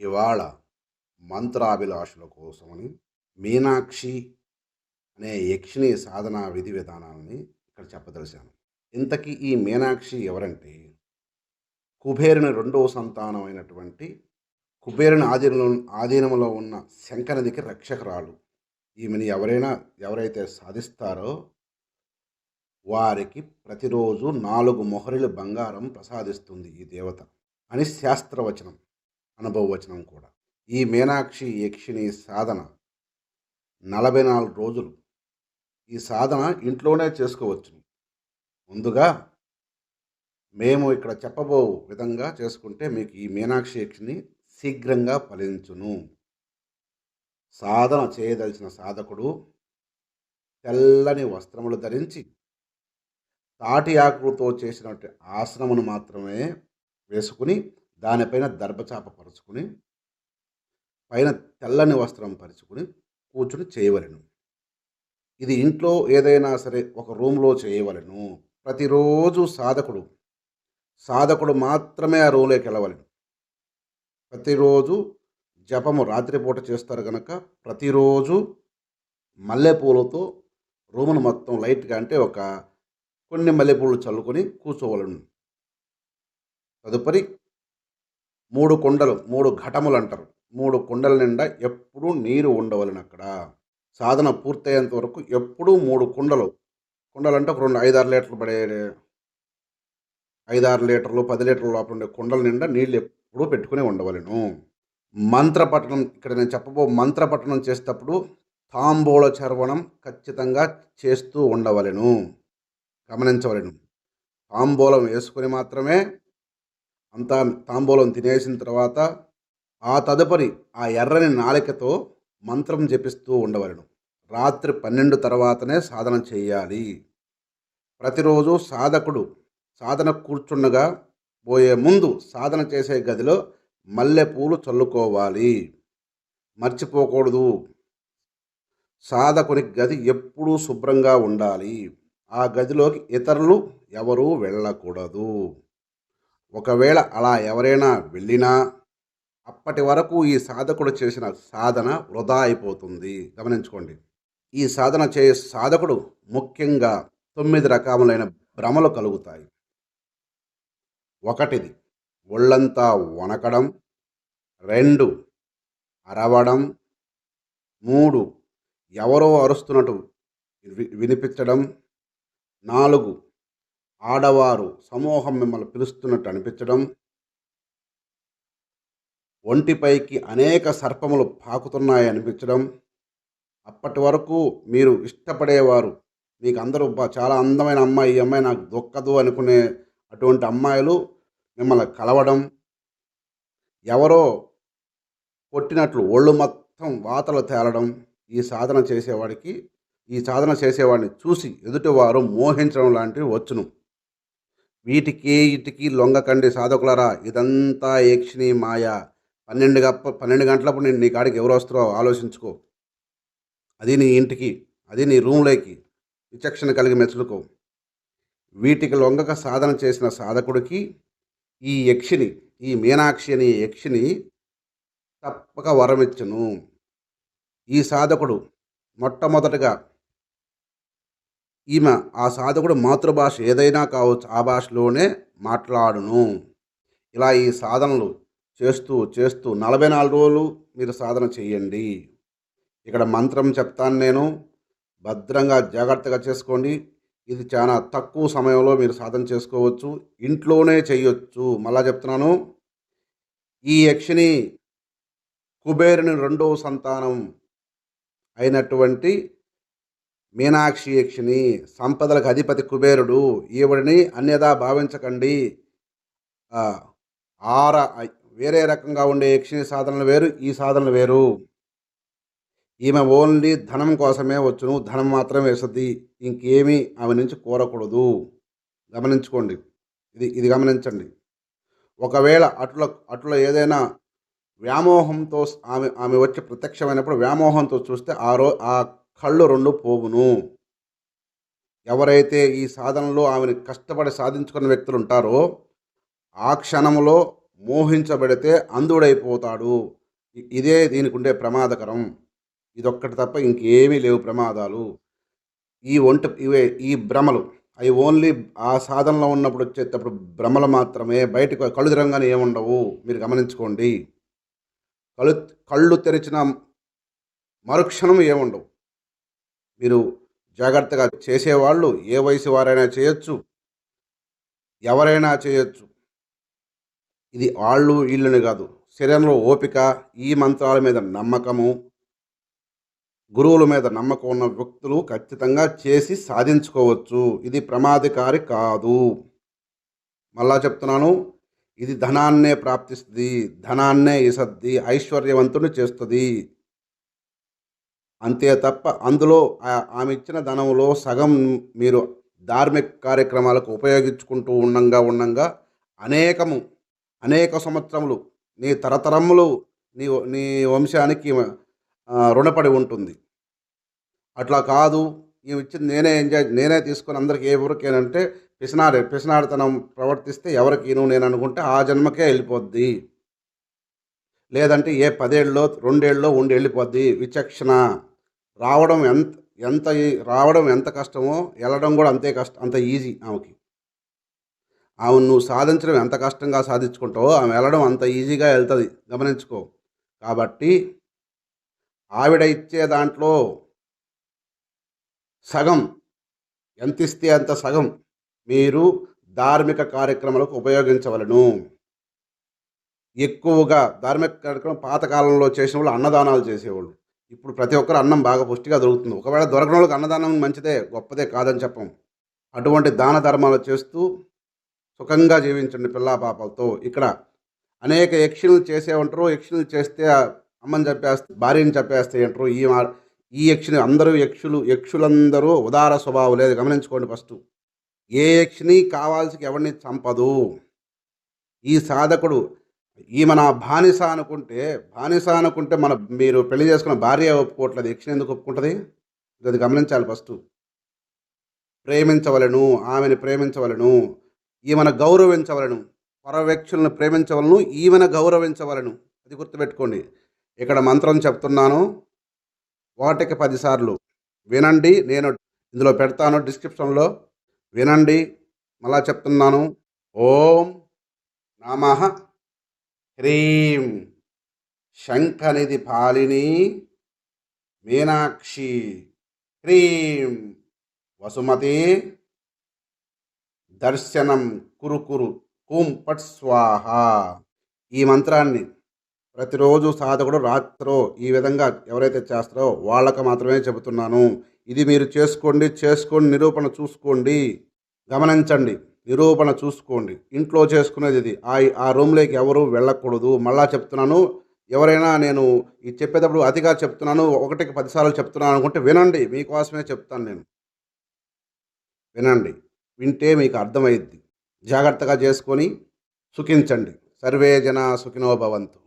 ఇవాళ మంత్రాభిలాషుల కోసమని మీనాక్షి అనే యక్షిణి సాధనా విధి విధానాలని ఇక్కడ చెప్పదలిచాను. ఇంతకీ ఈ మీనాక్షి ఎవరంటే? కుబేరుని రెండవ సంతానం అయినటువంటి కుబేరుని ఆధీనంలో ఆధీనంలో ఉన్న శంకరదికి రక్షకురాలు. ఈమెని ఎవరైనా ఎవరైతే సాధిస్తారో వారికి ప్రతిరోజు నాలుగు మొహరిలు బంగారం ప్రసాదిస్తుంది ఈ దేవత అని శాస్త్రవచనం. అనుభవవచనం కూడా. ఈ మీనాక్షి యక్షిని సాధన నలభై నాలుగు రోజులు. ఈ సాధన ఇంట్లోనే చేసుకోవచ్చు. ముందుగా మేము ఇక్కడ చెప్పబో విధంగా చేసుకుంటే మీకు ఈ మీనాక్షి యక్షిని శీఘ్రంగా ఫలించును. సాధన చేయదలిచిన సాధకుడు తెల్లని వస్త్రములు ధరించి తాటి ఆకులతో చేసినటువంటి ఆసనమును మాత్రమే వేసుకుని దానిపైన దర్భచాప పరుచుకుని పైన తెల్లని వస్త్రం పరుచుకుని కూర్చుని చేయవలెను. ఇది ఇంట్లో ఏదైనా సరే ఒక రూమ్లో చేయవలెను. ప్రతిరోజు సాధకుడు సాధకుడు మాత్రమే ఆ రూమ్లోకి వెళ్ళవలను. ప్రతిరోజు జపము రాత్రిపూట చేస్తారు కనుక ప్రతిరోజు మల్లెపూలతో రూమును మొత్తం లైట్గా అంటే ఒక కొన్ని మల్లెపూలు చల్లుకొని కూర్చోవలను. తదుపరి మూడు కొండలు మూడు ఘటములు అంటారు. మూడు కొండల నిండా ఎప్పుడూ నీరు ఉండవలను అక్కడ సాధన పూర్తయ్యేంత వరకు ఎప్పుడూ మూడు కుండలు. కుండలు అంటే ఒక రెండు ఐదారు లీటర్లు పడే ఐదారు లీటర్లు పది లీటర్లు లోపల ఉండే కుండల నిండా నీళ్ళు ఎప్పుడూ పెట్టుకునే ఉండవలను. మంత్రపట్టణం ఇక్కడ నేను చెప్పబో మంత్రపట్టణం చేసేటప్పుడు తాంబూల చర్వణం ఖచ్చితంగా చేస్తూ ఉండవలెను. గమనించవలెను. తాంబూలం వేసుకొని మాత్రమే అంతా తాంబూలం తినేసిన తర్వాత ఆ తదుపరి ఆ ఎర్రని నాలికతో మంత్రం జపిస్తూ ఉండవలను. రాత్రి పన్నెండు తర్వాతనే సాధన చేయాలి. ప్రతిరోజు సాధకుడు సాధన కూర్చుండగా పోయే ముందు సాధన చేసే గదిలో మల్లెపూలు చల్లుకోవాలి. మర్చిపోకూడదు. సాధకుని గది ఎప్పుడూ శుభ్రంగా ఉండాలి. ఆ గదిలోకి ఇతరులు ఎవరూ వెళ్ళకూడదు. ఒకవేళ అలా ఎవరైనా వెళ్ళినా అప్పటి వరకు ఈ సాధకుడు చేసిన సాధన వృధా అయిపోతుంది. గమనించుకోండి. ఈ సాధన చే సాధకుడు ముఖ్యంగా తొమ్మిది రకములైన భ్రమలు కలుగుతాయి. ఒకటిది ఒళ్ళంతా వణకడం రెండు అరవడం మూడు ఎవరో అరుస్తున్నట్టు వినిపించడం నాలుగు ఆడవారు సమూహం మిమ్మల్ని పిలుస్తున్నట్టు అనిపించడం ఒంటిపైకి అనేక సర్పములు పాకుతున్నాయి అనిపించడం అప్పటి వరకు మీరు ఇష్టపడేవారు. మీకు అందరూ చాలా అందమైన అమ్మాయి ఈ అమ్మాయి నాకు దొక్కదు అనుకునే అటువంటి అమ్మాయిలు మిమ్మల్ని కలవడం ఎవరో కొట్టినట్లు ఒళ్ళు మొత్తం వాతలు తేలడం ఈ సాధన చేసేవాడికి ఈ సాధన చేసేవాడిని చూసి ఎదుటివారు మోహించడం లాంటివి వచ్చును. వీటికి ఇటికి లొంగకండి సాధకులరా. ఇదంతా యక్షిణి మాయ. పన్నెండు గప్ప పన్నెండు గంటలప్పుడు నేను నీ కాడికి ఎవరు వస్తారో ఆలోచించుకో. అది నీ ఇంటికి అది నీ రూమ్లోకి విచక్షణ కలిగి మెచ్చుకో. వీటికి లొంగక సాధన చేసిన సాధకుడికి ఈ యక్షిని ఈ మీనాక్షి అనే యక్షిని తప్పక వరమిచ్చును. ఈ సాధకుడు మొట్టమొదటగా ఈమె ఆ సాధకుడు మాతృభాష ఏదైనా కావచ్చు ఆ భాషలోనే మాట్లాడును. ఇలా ఈ సాధనలు చేస్తూ చేస్తూ నలభై నాలుగు రోజులు మీరు సాధన చేయండి. ఇక్కడ మంత్రం చెప్తాను నేను. భద్రంగా జాగ్రత్తగా చేసుకోండి. ఇది చాలా తక్కువ సమయంలో మీరు సాధన చేసుకోవచ్చు. ఇంట్లోనే చేయొచ్చు. మళ్ళా చెప్తున్నాను. ఈ యక్షిని కుబేరుని రెండవ సంతానం అయినటువంటి మీనాక్షి యక్షిని సంపదలకు అధిపతి కుబేరుడు ఈవిడిని అన్యదా భావించకండి. ఆర వేరే రకంగా ఉండే యక్షిని సాధనలు వేరు ఈ సాధనలు వేరు. ఈమె ఓన్లీ ధనం కోసమే వచ్చును ధనం మాత్రమే వేస్తుంది ఇంకేమీ ఆమె నుంచి కోరకూడదు. గమనించుకోండి ఇది ఇది గమనించండి. ఒకవేళ అట్ల అట్లా ఏదైనా వ్యామోహంతో ఆమె ఆమె వచ్చి ప్రత్యక్షమైనప్పుడు వ్యామోహంతో చూస్తే ఆ రో ఆ కళ్ళు రెండు పోవును. ఎవరైతే ఈ సాధనలో ఆమెను కష్టపడి సాధించుకున్న వ్యక్తులు ఉంటారో ఆ క్షణంలో మోహించబడితే అంధుడైపోతాడు. ఇదే దీనికి ఉండే ప్రమాదకరం. ఇదొక్కటి తప్ప ఇంకేమీ లేవు ప్రమాదాలు. ఈ ఒంట ఇవే ఈ భ్రమలు. అవి ఓన్లీ ఆ సాధనలో ఉన్నప్పుడు వచ్చేటప్పుడు భ్రమలు మాత్రమే. బయటకు కళ్ళు తిరంగానే ఏముండవు. మీరు గమనించుకోండి. కళ్ళు కళ్ళు తెరిచిన మరుక్షణం ఏముండవు. మీరు జాగ్రత్తగా చేసేవాళ్ళు ఏ వయసు వారైనా చేయొచ్చు. ఎవరైనా చేయొచ్చు. ఇది వాళ్ళు వీళ్ళని కాదు. శరీరంలో ఓపిక ఈ మంత్రాల మీద నమ్మకము గురువుల మీద నమ్మకం ఉన్న వ్యక్తులు ఖచ్చితంగా చేసి సాధించుకోవచ్చు. ఇది ప్రమాదకారి కాదు. మళ్ళా చెప్తున్నాను ఇది ధనాన్నే ప్రాప్తిస్తుంది. ధనాన్నే ఇసద్ది ఐశ్వర్యవంతుని చేస్తుంది. అంతే తప్ప అందులో ఆమె ఇచ్చిన ధనంలో సగం మీరు ధార్మిక కార్యక్రమాలకు ఉపయోగించుకుంటూ ఉండంగా ఉండంగా అనేకము అనేక సంవత్సరములు నీ తరతరములు నీ నీ వంశానికి రుణపడి ఉంటుంది. అట్లా కాదు ఈమె ఇచ్చింది నేనే ఎంజాయ్ నేనే తీసుకొని అందరికి ఎవరికేనంటే పిసినారి పిసినారితనం ప్రవర్తిస్తే ఎవరికిను నేను అనుకుంటే ఆ జన్మకే వెళ్ళిపోద్ది. లేదంటే ఏ పదేళ్ళలో రెండేళ్ళలో ఉండి వెళ్ళిపోద్ది. విచక్షణ. రావడం ఎంత ఎంత ఈ- రావడం ఎంత కష్టమో వెళ్ళడం కూడా అంతే కష్టం అంత ఈజీ ఆమెకి. ఆమెను నువ్వు సాధించడం ఎంత కష్టంగా సాధించుకుంటావో ఆమె వెళ్ళడం అంత ఈజీగా వెళ్తుంది గమనించుకో. కాబట్టి ఆవిడ ఇచ్చే దాంట్లో సగం ఎంత ఇస్తే అంత సగం మీరు ధార్మిక కార్యక్రమాలకు ఉపయోగించవలను. ఎక్కువగా ధార్మిక కార్యక్రమం పాతకాలంలో చేసిన వాళ్ళు అన్నదానాలు చేసేవాళ్ళు. ఇప్పుడు ప్రతి ఒక్కరు అన్నం బాగా పుష్టిగా దొరుకుతుంది. ఒకవేళ దొరకని వాళ్ళకి అన్నదానం మంచిదే గొప్పదే కాదని చెప్పం. అటువంటి దాన ధర్మాలు చేస్తూ సుఖంగా జీవించండి పిల్లా పాపలతో. ఇక్కడ అనేక యక్షులు చేసే ఉంటారు. యక్షులు చేస్తే అమ్మని చెప్పేస్తే భార్యని చెప్పేస్తే అంటారు ఈ ఈ యక్షిని అందరూ యక్షులు యక్షులందరూ ఉదార స్వభావం లేదు. గమనించుకోండి ఫస్ట్. ఏ యక్షిని కావాల్సి ఎవరిని చంపదు. ఈ సాధకుడు ఈమె నా బానిస అనుకుంటే బానిస అనుకుంటే మన మీరు పెళ్ళి చేసుకున్న భార్య ఒప్పుకోవట్లేదు. యక్షిని ఎందుకు ఒప్పుకుంటుంది? అది గమనించాలి ఫస్ట్. ప్రేమించవలను ఆమెను ప్రేమించవలను ఈమెను గౌరవించవలను పరవ్యక్షులను ప్రేమించవలను ఈమెను గౌరవించవలను. అది గుర్తుపెట్టుకోండి. ఇక్కడ మంత్రం చెప్తున్నాను. వాటికి పదిసార్లు. వినండి నేను ఇందులో పెడతాను డిస్క్రిప్షన్లో. వినండి మళ్ళా చెప్తున్నాను. ఓం నమ హ్రీం శంఖనిధి పాలిని మీనాక్షి హ్రీం వసుమతి దర్శనం కురుకురు కురు కూం పట్ స్వాహ. ఈ మంత్రాన్ని ప్రతిరోజు సాధకుడు రాత్రో ఈ విధంగా ఎవరైతే చేస్తారో వాళ్ళకు మాత్రమే చెబుతున్నాను. ఇది మీరు చేసుకోండి చేసుకోండి నిరూపణ చూసుకోండి. గమనించండి. నిరూపణ చూసుకోండి. ఇంట్లో చేసుకునేది ఇది. ఆ ఆ రూమ్లోకి ఎవరు వెళ్ళకూడదు. మళ్ళా చెప్తున్నాను ఎవరైనా నేను ఇది చెప్పేటప్పుడు అతిగా చెప్తున్నాను ఒకటికి పదిసార్లు చెప్తున్నాను అనుకుంటే వినండి. మీకోసమే చెప్తాను నేను. వినండి. వింటే మీకు అర్థమైద్ది. జాగ్రత్తగా చేసుకొని సుఖించండి. సర్వే జన సుఖినో భవంతు.